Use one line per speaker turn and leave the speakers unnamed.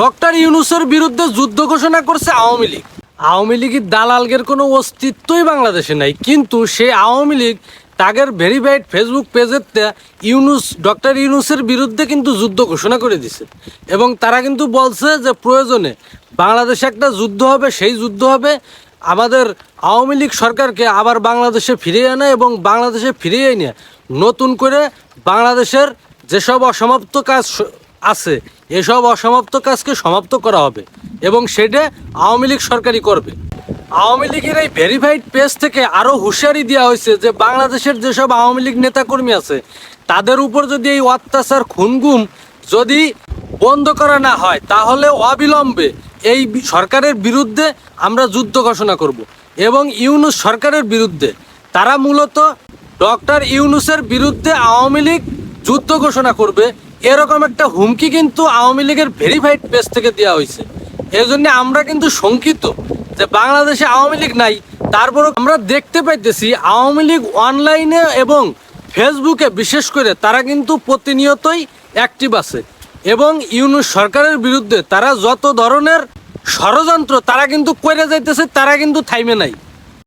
Doctor ইউনুসের বিরুদ্ধে যুদ্ধ ঘোষণা করছে আওয়ামী লীগ। আওয়ামী লীগের দালালগের কোনো অস্তিত্বই বাংলাদেশে নাই। কিন্তু সেই আওয়ামী লীগ তাদের ভেরিফাইড ফেসবুক পেজের ইউনুস, ডক্টর ইউনুসের বিরুদ্ধে কিন্তু যুদ্ধ ঘোষণা করে দিছে। এবং তারা কিন্তু বলছে যে প্রয়োজনে বাংলাদেশে একটা যুদ্ধ হবে, সেই যুদ্ধ হবে। আমাদের আওয়ামী লীগ সরকারকে আবার বাংলাদেশে ফিরিয়ে আনা এবং বাংলাদেশে ফিরিয়ে এনে নতুন করে বাংলাদেশের যেসব অসমাপ্ত কাজ স- আছে। এসব অসমাপ্ত কাজকে সমাপ্ত করা হবে এবং সেটা আওয়ামী লীগ সরকারই করবে। আওয়ামী লীগের এই ভেরিফাইড পেজ থেকে আরও হুঁশিয়ারি দেওয়া হয়েছে যে বাংলাদেশের যেসব আওয়ামী লীগ নেতাকর্মী আছে, তাদের উপর যদি এই অত্যাচার খুনগুম যদি বন্ধ করা না হয়, তাহলে অবিলম্বে এই সরকারের বিরুদ্ধে আমরা যুদ্ধ ঘোষণা করব এবং ইউনুস সরকারের বিরুদ্ধে। তারা মূলত ডক্টর ইউনুসের বিরুদ্ধে আওয়ামী লীগ যুদ্ধ ঘোষণা করবে এরকম একটা হুমকি কিন্তু আওয়ামী লীগের ভেরিফাইড পেজ থেকে দেওয়া হয়েছে। এই জন্য আমরা কিন্তু শঙ্কিত যে বাংলাদেশে আওয়ামী লীগ নাই তারপর আমরা দেখতে পাইতেছি আওয়ামী লীগ অনলাইনে এবং ফেসবুকে বিশেষ করে তারা কিন্তু প্রতিনিয়তই অ্যাক্টিভ আছে এবং ইউনুস সরকারের বিরুদ্ধে তারা যত ধরনের ষড়যন্ত্র তারা কিন্তু করে যাইতেছে, তারা কিন্তু থাইমে নাই।